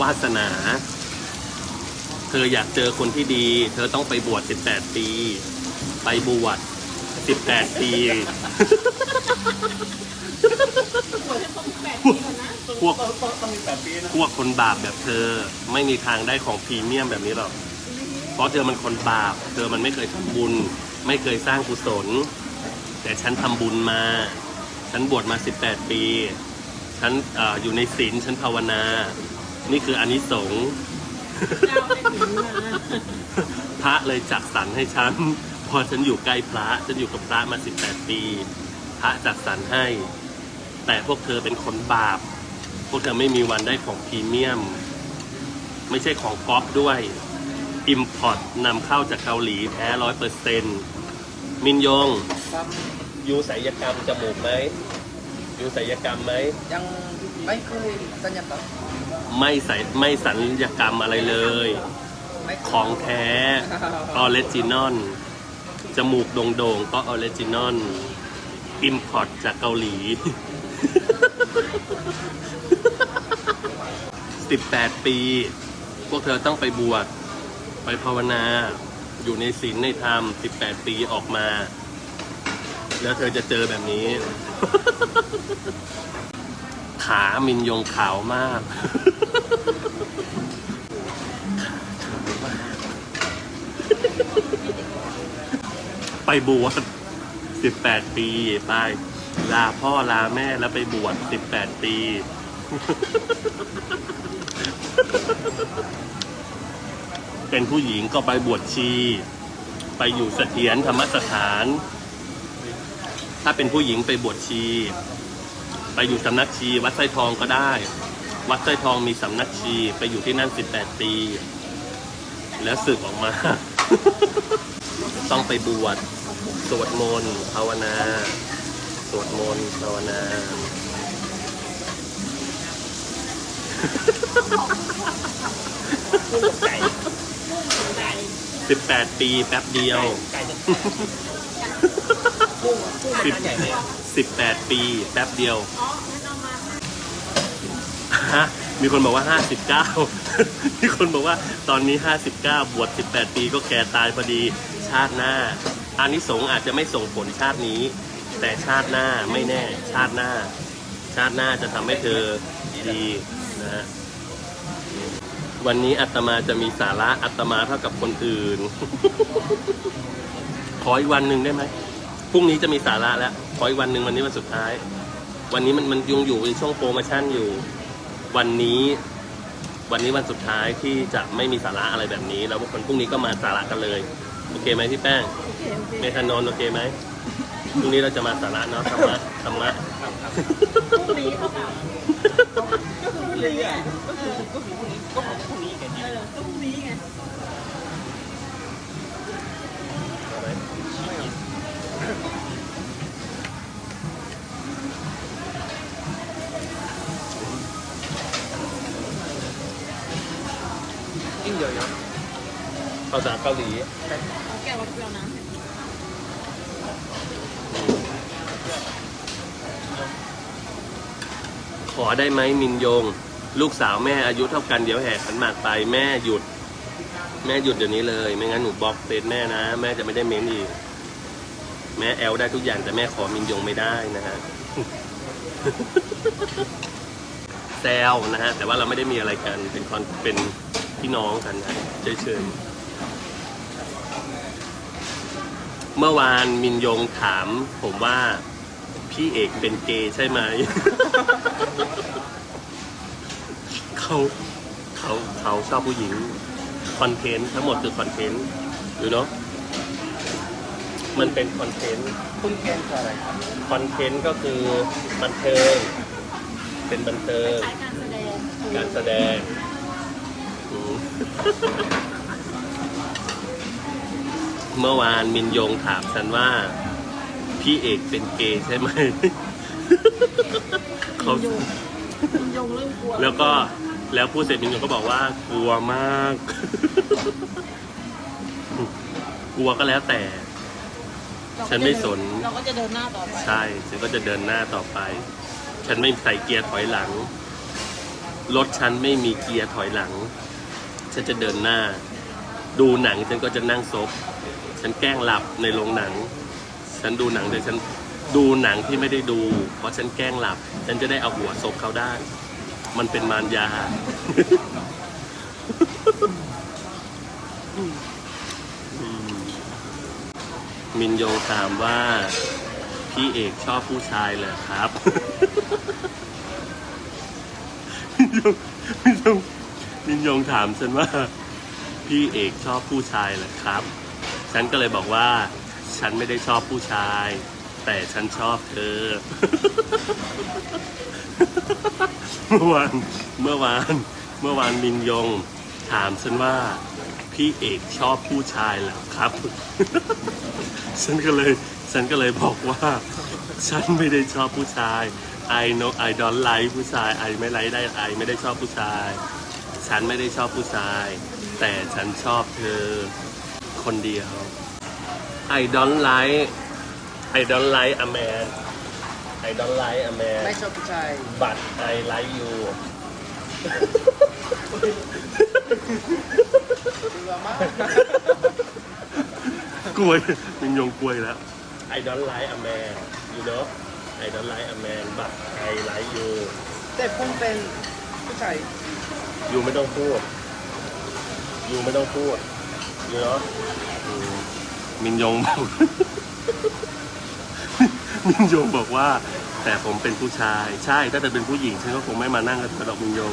วาสนา เธออยากเจอคนที่ดี เธอต้องไปบวช 18 ปี ไปบวช 18 ปีบวชให้ครบแปดปีก่อนนะพวกต้องต้องต้องมีแปดปีนะพวกคนบาปแบบเธอไม่มีทางได้ของพรีเมียมแบบนี้หรอก เพราะเธอมันคนบาป เธอมันไม่เคยทำบุญ ไม่เคยสร้างกุศล แต่ฉันทำบุญมา ฉันบวชมา 18 ปี ฉันเอออยู่ในศีล ฉันภาวนา นี่คืออานิสงส์เจ้าได้ถึงมาพระเลยจัดสรรให้ฉัน พอฉันอยู่ใกล้พระ ฉันอยู่กับพระมา 18 ปี พระจัดสรรให้ แต่พวกเธอเป็นคนบาป พวกเธอไม่มีวันได้ของพรีเมียม ไม่ใช่ของก๊อปด้วย อิมพอร์ตนำเข้าจากเกาหลีแท้ร้อยเปอร์เซ็นต์มินยง ครับยูศัลยกรรมจมูกไหมยูศัลยกรรมไหมยังไม่เคยสัญญาครับ ไม่ใส่ไม่สัญญกรรมอะไรเลยไม่ของแท้ออริจินอลจมูกโด่งๆก็ออริจินอลอิมพอร์ตจากเกาหลี 18 ปี พวกเธอต้องไปบวช ไปภาวนา อยู่ในศีลในธรรม 18 ปีออกมา แล้วเธอจะเจอแบบนี้ ขามินยงขาวมากไปบวช18ปีไป ลาพ่อลาแม่แล้วไปบวช18ปี เป็นผู้หญิงก็ไปบวชชี ไปอยู่เสถียรธรรมสถาน ถ้าเป็นผู้หญิงไปบวชชี ไปอยู่สำนักชี วัดไส้ทองก็ได้ วัดไส้ทองมีสำนักชีไปอยู่ที่นั่น 18 ปี แล้วสึกออกมา ต้องไปบวชสวดมนต์ภาวนา สวดมนต์ภาวนา 18 ปีแป๊บเดียว ไก่ จะกุ้งกุ้งสิบใหญ่เลยอะ18ปีแป๊บเดียวอ๋องั้นเอามาฮะมีคนบอกว่ามีคนบอกว่าตอนนี้59บเก้าบวช18ปีก็แก่ตายพอดีชาติหน้าอานิสงส์อาจจะไม่ส่งผลชาตินี้ แต่ชาติหน้าไม่แน่ ชาติหน้า ชาติหน้าจะทำให้เธอดีนะฮะวันนี้อาตมาจะมีสาระอาตมาเท่ากับคนอื่น ขออีกวันหนึ่งได้ไหม พรุ่งนี้จะมีสาระแล้วขออีกวันหนึ่งวันนี้วันสุดท้าย วันนี้มันมันยังอยู่ในช่วงโปรโมชั่นอยู่ วันนี้วันนี้วันสุดท้ายที่จะไม่มีสาระอะไรแบบนี้ แล้วคนพรุ่งนี้ก็มาสาระกันเลย โอเคไหมพี่แป้งโอเคโอเคเมทานนท์โอเคไหมพรุ่งนี้เราจะมาสาระเนาะธรรมะธรรมะพรุ่งนี้เขาบอกก็คือพรุ่งนี้ ยิ่งเยอะเยอะภาษาเกาหลีเอาแก้ววัดเปรี้ยวน้ำให้ขอได้ไหมมินยง ลูกสาวแม่อายุเท่ากันเดี๋ยวแห่ขันหมากไปแม่หยุด แม่หยุดเดี๋ยวนี้เลย ไม่งั้นหนูบล็อกเฟซแม่นะ แม่จะไม่ได้เม้นอีก แม่แอลได้ทุกอย่างแต่แม่ขอมินยงไม่ได้นะฮะแซวนะฮะแต่ว่าเราไม่ได้มีอะไรกันเป็นคอนเป็น พี่น้องกันนะเฉยๆเมื่อวานมินยงถาม ผมว่าพี่เอกเป็นเกย์ใช่ไหม เขาเขาเขาชอบผู้หญิงคอนเทนต์ทั้งหมดคือคอนเทนต์อยู่เนาะมันเป็นคอนเทนต์คุณแกงคืออะไรครับคอนเทนต์ก็คือบันเทิงเป็นบันเทิงขายการแสดงการแสดงอืม เมื่อวานมินยงถามฉันว่า พี่เอกเป็นเกย์ใช่ไหมเขามินยงมินยงเริ่มกลัวแล้วก็แล้วพูดเสร็จมินยงก็บอกว่ากลัวมาก กลัวก็แล้วแต่เราก็ฉันไม่สน เราก็จะเดินหน้าต่อไป ใช่ ฉันก็จะเดินหน้าต่อไป ฉันไม่ใส่เกียร์ถอยหลัง รถฉันไม่มีเกียร์ถอยหลัง ฉันจะเดินหน้า ดูหนังฉันก็จะนั่งซบฉันแกล้งหลับในโรงหนัง ฉันดูหนังแต่ฉันดูหนังที่ไม่ได้ดู เพราะฉันแกล้งหลับ ฉันจะได้เอาหัวซบเขาได้ มันเป็นมารยา มินโยถามว่า พี่เอกชอบผู้ชายเหรอครับมินยมินย มินยงถามฉันว่า พี่เอกชอบผู้ชายเหรอครับ ฉันก็เลยบอกว่า ฉันไม่ได้ชอบผู้ชาย แต่ฉันชอบเธอ เมื่อวานเมื่อวานเมื่อวานมินยง ถามฉันว่า พี่เอกชอบผู้ชายเหรอครับ ฉันก็เลยฉันก็เลยบอกว่า ฉันไม่ได้ชอบผู้ชาย I know I don't like ผู้ชาย I ไม่ไลค์ได้ I ไม่ได้ชอบผู้ชาย ฉันไม่ได้ชอบผู้ชาย แต่ฉันชอบเธอคนเดียว I don't like I don't like a man I don't like a man ไม่ชอบผู้ชาย but I like you เบื่อมากกล้วยมินยงกล้วยแล้ว I don't like a man you know I don't like a man but I like you แต่ผมเป็น ผู้ชายยูไม่ต้องพูดยูไม่ต้องพูดยูเนาะอืมมินยงบอก มินยงบอกว่า แต่ผมเป็นผู้ชาย ใช่ ถ้าแต่เป็นผู้หญิงฉันก็คงไม่มานั่งกับเธอดอกมินยง